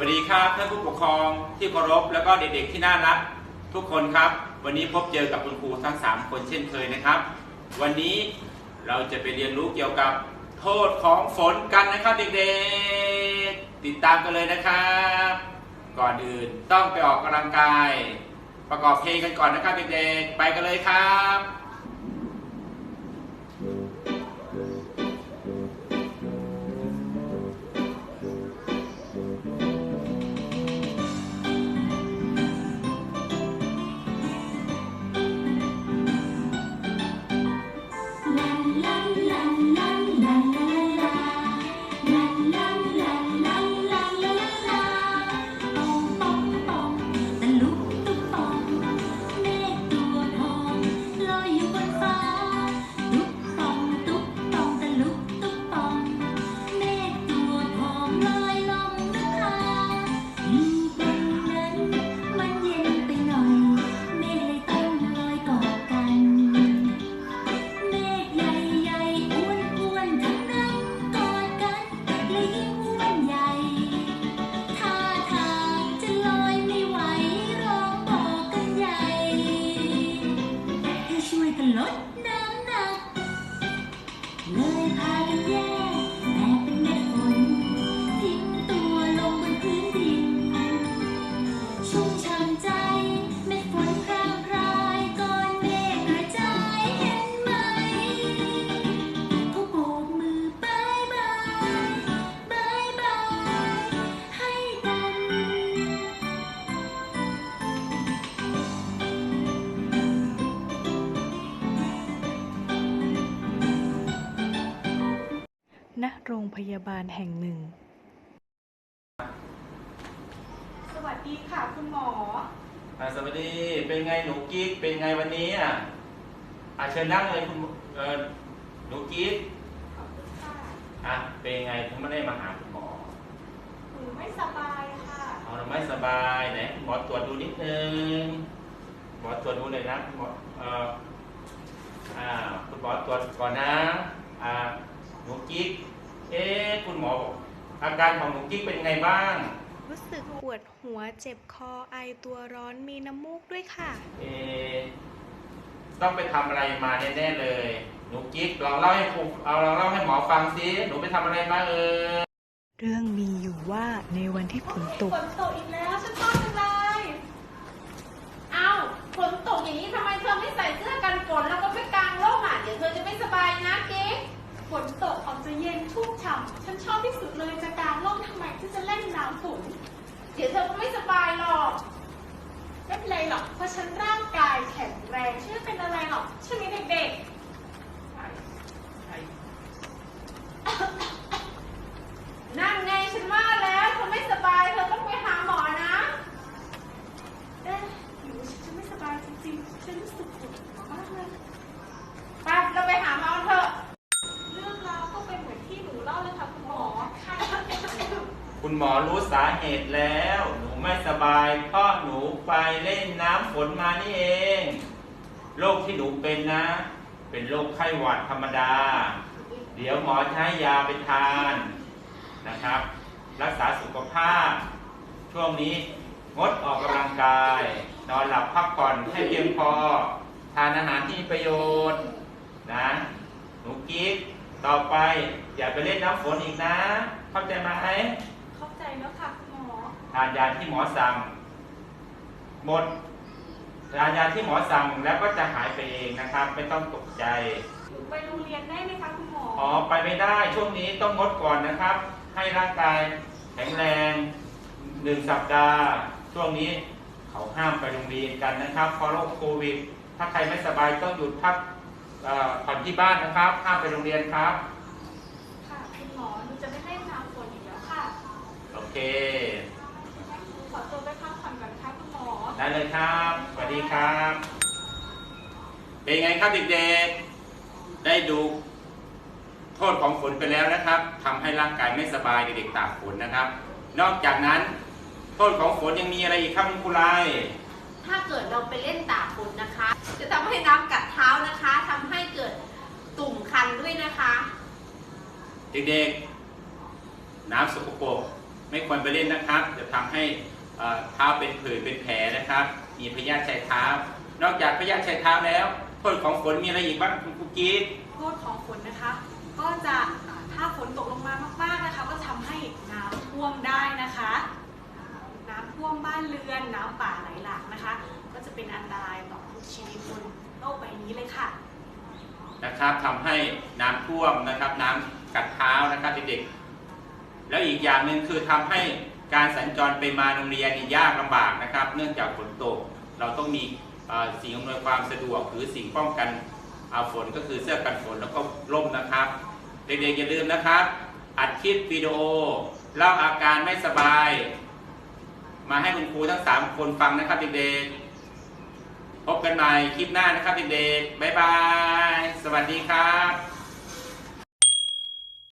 วัสดีครับท่านผู้ปกครองที่เคารพแล้วก็เด็กๆที่น่ารักทุกคนครับ วันนี้พบเจอกับคุณครูทั้ง 3 คนเช่นเคยนะครับ วันนี้เราจะไปเรียนรู้เกี่ยวกับโทษของฝนกันนะครับเด็กๆ ติดตามกันเลยนะครับ ก่อนอื่นต้องไปออกกำลังกาย ประกอบเพลงกันก่อนนะครับเด็กๆไปกันเลยครับ แล โรงพยาบาลแห่งหนึ่ง สวัสดีค่ะคุณหมอ อ่าสวัสดีเป็นไงหนูกิ๊กเป็นไงวันนี้อะอะเชิญนั่งเลยคุณเอ่อหนูกิ๊กขอบคุณค่ะ อะเป็นไงถึงไม่ได้มาหาคุณหมอหนูไม่สบายค่ะ เอาเราไม่สบายไหนคุณหมอตรวจดูนิดนึงหมอตรวจดูเลยนะคุณหมอเอ่ออ่าคุณหมอตรวจก่อนนะอ่าหนูกิ๊ก เอ๊ะคุณหมอบอกอาการของหนูกิ๊กเป็นไงบ้าง รู้สึกปวดหัวเจ็บคอไอตัวร้อนมีน้ำมูกด้วยค่ะ เอะต้องไปทำอะไรมาแน่ๆเลย หนูกิ๊กลองเล่าให้ครูเอาลองเล่าให้หมอฟังสิหนูไปทำอะไรมาเออเรื่องมีอยู่ว่าในวันที่ฝนตก ฝนตกอีกแล้วฉันชอบจังเลย เอ้าฝนตกอย่างนี้ทำไมเธอไม่ใส่เสื้อกันฝนแล้วก็ไปกางร่มอะ เดี๋ยวเธอจะไม่สบายนะเก๊กฝนตกออกจะเย็น ชุ่มฉ่ำฉันชอบที่สุดเลยจะกางร่มทำไมที่จะเล่นน้ำฝนเดี๋ยวเธอก็ไม่สบายหรอกไม่เป็นไรหรอกเพราะฉันร่างกายแข็งแรงฉันไม่เป็นอะไรหรอกใช่ไหมเด็กๆนั่นไงฉันว่าแล้วเธอไม่สบายเธอต้องไปหาหมอนะเอ๊ะหรือว่ฉันจะไม่สบายจริงๆฉันรู้สึกปวดหัวมากเลย ไปเราไปหาหมอเถอะ เรื่องราวก็เป็นเหมือนที่หนูเล่าเลยค่ะคุณหมอค่ะ คุณหมอรู้สาเหตุแล้ว หนูไม่สบายเพราะหนูไปเล่นน้ำฝนมานี่เอง โรคที่หนูเป็นนะ เป็นโรคไข้หวัดธรรมดา เดี๋ยวหมอให้ยาไปทานนะครับ รักษาสุขภาพ ช่วงนี้งดออกกำลังกาย นอนหลับพักผ่อนให้เพียงพอ ทานอาหารที่ประโยชน์นะ หนูกิ๊กต่อไปอย่าไปเล่นน้ำฝนอีกนะ เข้าใจไหมเข้ แล้วค่ะคุณหมอ ทานยาที่หมอสั่ง หมดทานยาที่หมอสั่งแล้วก็จะหายไปเองนะครับ ไม่ต้องตกใจ หนูไปโรงเรียนได้ไหมคะคุณหมอ อ๋อไปไม่ได้ช่วงนี้ต้องงดก่อนนะครับ ให้ร่างกายแข็งแรงหนึ่งสัปดาห์ ช่วงนี้เขาห้ามไปโรงเรียนกันนะครับเพราะโรคโควิด ถ้าใครไม่สบายต้องหยุดพักเอ่อผ่อนที่บ้านนะครับ ห้ามไปโรงเรียนครับ ค่ะคุณหมอหนูจะไม่ให้น้ำฝนอีกแล้วค่ะ โอเค งั้นหนูขอตัวไปพักผ่อนก่อนนะคะคุณหมอ ได้เลยครับ สวัส ดีครับ เป็นไงครับเด็กๆ ได้ดูโทษของฝนไปแล้วนะครับทำให้ร่างกายไม่สบายเด็กๆตากฝนนะครับ นอกจากนั้น โทษของฝนยังมีอะไรอีกครับคุณครูไลถ้าเกิดเราไปเล่นตากฝนนะคะ จะทำให้น้ำกัดเท้านะคะทำให้เกิดตุ่มคันด้วยนะคะ เด็กๆ น้ำสกปรกไม่ควรไปเล่นนะครับ จะทำให้เอ่อเท้าเป็นผื่นเป็นแผลนะครับ มีพยาธิชายเท้า นอกจากพยาธิชายเท้าแล้ว โทษของฝนมีอะไรอีกบ้างคุณครูกีดโทษของฝนนะคะ ก็จะอ่าถ้าฝนตกลงมามากๆนะคะ ก็ทำให้น้ำท่วมได้นะคะอ่าน้ำท่วมบ้านเรือน น้ำป่าไหลหลากนะคะ ก็จะเป็นอันตรายต่อทุกชีวิตบนโลกใบนี้เลยค่ะนะครับทำให้น้ำท่วมนะครับ น้ำกัดเท้านะครับเด็กๆแล้วอีกอย่างหนึ่งคือทำให้ การสัญจรไปมาโรงเรียนนี่ยากลำบากนะครับ เนื่องจากฝนตกเราต้องมีสิ่งอำนวยความสะดวก หรือสิ่งป้องกันฝนก็คือเสื้อกันฝนแล้วก็ร่มนะครับ เด็กๆอย่าลืมนะครับ อัดคลิปวิดีโอเล่าอาการไม่สบาย มาให้คุณครูทั้ง 3 คนฟังนะครับเด็กๆพบกันใหม่คลิปหน้านะครับเด็กๆบ๊ายบาย สวัสดีครับ